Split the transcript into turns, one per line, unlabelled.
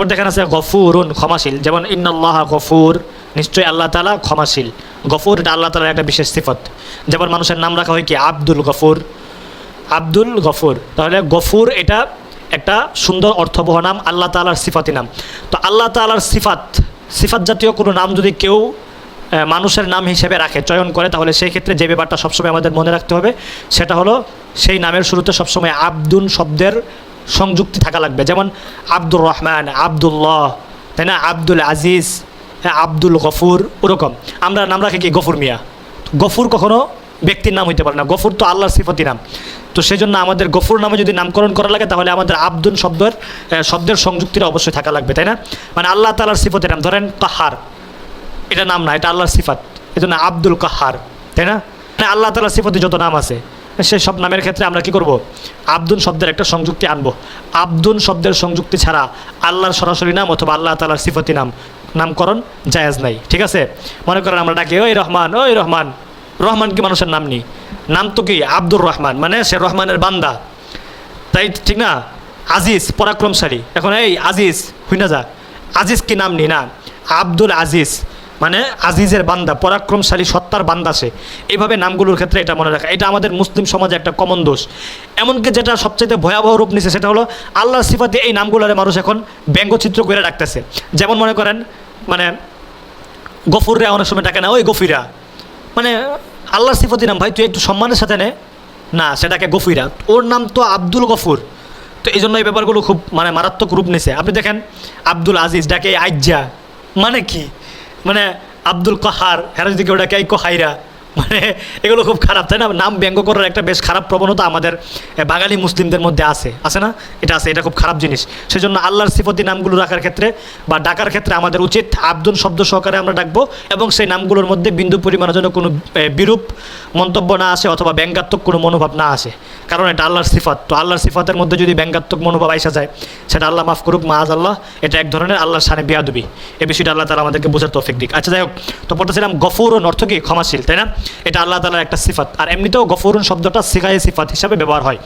তারপর দেখেন আছে গফুরুন ক্ষমাশীল, যেমন ইন্নাল্লাহ গফুর, নিশ্চয়ই আল্লাহ তালা ক্ষমাশীল। গফুর এটা আল্লাহ তালার একটা বিশেষ সিফত। যেমন মানুষের নাম রাখা হয় কি? আব্দুল গফুর। আব্দুল গফুর। তাহলে গফুর এটা একটা সুন্দর অর্থবহ নাম, আল্লাহ তালার সিফাতি নাম। তো আল্লাহ তালার সিফাত সিফাত জাতীয় কোনো নাম যদি কেউ মানুষের নাম হিসেবে রাখে, চয়ন করে, তাহলে সেই ক্ষেত্রে যে ব্যাপারটা সবসময় আমাদের মনে রাখতে হবে, সেটা হলো সেই নামের শুরুতে সবসময় আব্দুল শব্দের সংযুক্তি থাকা লাগবে। যেমন আব্দুর রহমান, আবদুল্লাহ, তাই না? আব্দুল আজিজ হ্যাঁ আব্দুল গফুর, ওরকম। আমরা নাম রাখি কি? গফুর মিয়া। গফুর কখনো ব্যক্তির নাম হইতে পারে না। গফুর তো আল্লাহর সিফতি নাম। তো সেই জন্য আমাদের গফুর নামে যদি নামকরণ করা লাগে, তাহলে আমাদের আব্দুল শব্দের শব্দের সংযুক্তিটা অবশ্যই থাকা লাগবে, তাই না? মানে আল্লাহ তালার সিফতের নাম। ধরেন কাহার। এটা নাম না, এটা আল্লাহর সিফাত। এই জন্য আব্দুল কাহার, তাই না? মানে আল্লাহ তালার সিফতে যত নাম আছে। সেই সব নামের ক্ষেত্রে আমরা কি করব? আব্দুল শব্দের একটা সংযুক্তি আনব। আব্দুল শব্দের সংযুক্তি ছাড়া আল্লাহর সরাসরি নাম অথবা আল্লাহ তালার সিফতি নাম, নামকরণ জায়েজ নাই। ঠিক আছে? মনে করেন আমরা ডাকি, ওই রহমান ওই রহমান রহমান কি মানুষের নাম নেই নাম তো কি? আব্দুর রহমান মানে সে রহমানের বান্দা। তাই ঠিক না? আজিজ, পরাক্রমশালী। এখন এই আজিজ হুই না যা। আজিজ কি নাম নি? না, আব্দুল আজিজ। মানে আজিজের বান্দা, পরাক্রমশালী সত্তার বান্দা সে। এইভাবে নামগুলোর ক্ষেত্রে এটা মনে রাখা। এটা আমাদের মুসলিম সমাজে একটা কমন দোষ। এমনকি যেটা সবচেয়ে ভয়াবহ রূপ নিছে সেটা হলো আল্লাহর সিফাতে এই নামগুলোরে মানুষ এখন ব্যঙ্গচিত্র করে রাখতেছে। যেমন মনে করেন মানে গফুররা অনেক সময় ডাকে না, ওই গফিরা। মানে আল্লাহর সিফতি নাম, ভাই, তুই একটু সম্মানের সাথে নে। না সেটাকে গফিরা। ওর নাম তো আব্দুল গফুর। তো এই জন্য এই ব্যাপারগুলো খুব মানে মারাত্মক রূপ নিছে। আপনি দেখেন, আব্দুল আজিজ ডাকে আইজা মানে কি? মানে আব্দুল কাহার হেরা যদি কেউ ডাকে এই কহাইরা। মানে এগুলো খুব খারাপ, তাই না? নাম ব্যঙ্গ করার একটা বেশ খারাপ প্রবণতা আমাদের বাঙালি মুসলিমদের মধ্যে আছে। আছে না? এটা আছে, এটা খুব খারাপ জিনিস। সেজন্য আল্লাহর সিফতি নামগুলো রাখার ক্ষেত্রে বা ডাকার ক্ষেত্রে আমাদের উচিত আব্দুল শব্দ সহকারে আমরা ডাকবো এবং সেই নামগুলোর মধ্যে বিন্দু পরিমাণের জন্য কোনো বিরূপ মন্তব্য না আসে অথবা ব্যঙ্গাত্মক কোনো মনোভাব না আসে। কারণ এটা আল্লাহর সিফাত। তো আল্লাহর সিফাতের মধ্যে যদি ব্যঙ্গাত্মক মনোভাব আইসা যায়, সেটা আল্লাহ মাফ করুক মাজ আল্লাহ এটা এক ধরনের আল্লাহর সানে বিয়াদবি। এ বিষয়টা আল্লাহ তারা আমাদেরকে বোঝার তৌফিক দিক। আচ্ছা যাই হোক, তো পড়তেছিলাম গফুরন অর্থ কি ক্ষমাশীল, তাই না? এটা আল্লাহ তালার একটা সিফাত। আর এমনিতেও গফরুন শব্দটা সিগায়ে সিফাত হিসাবে ব্যবহার হয়।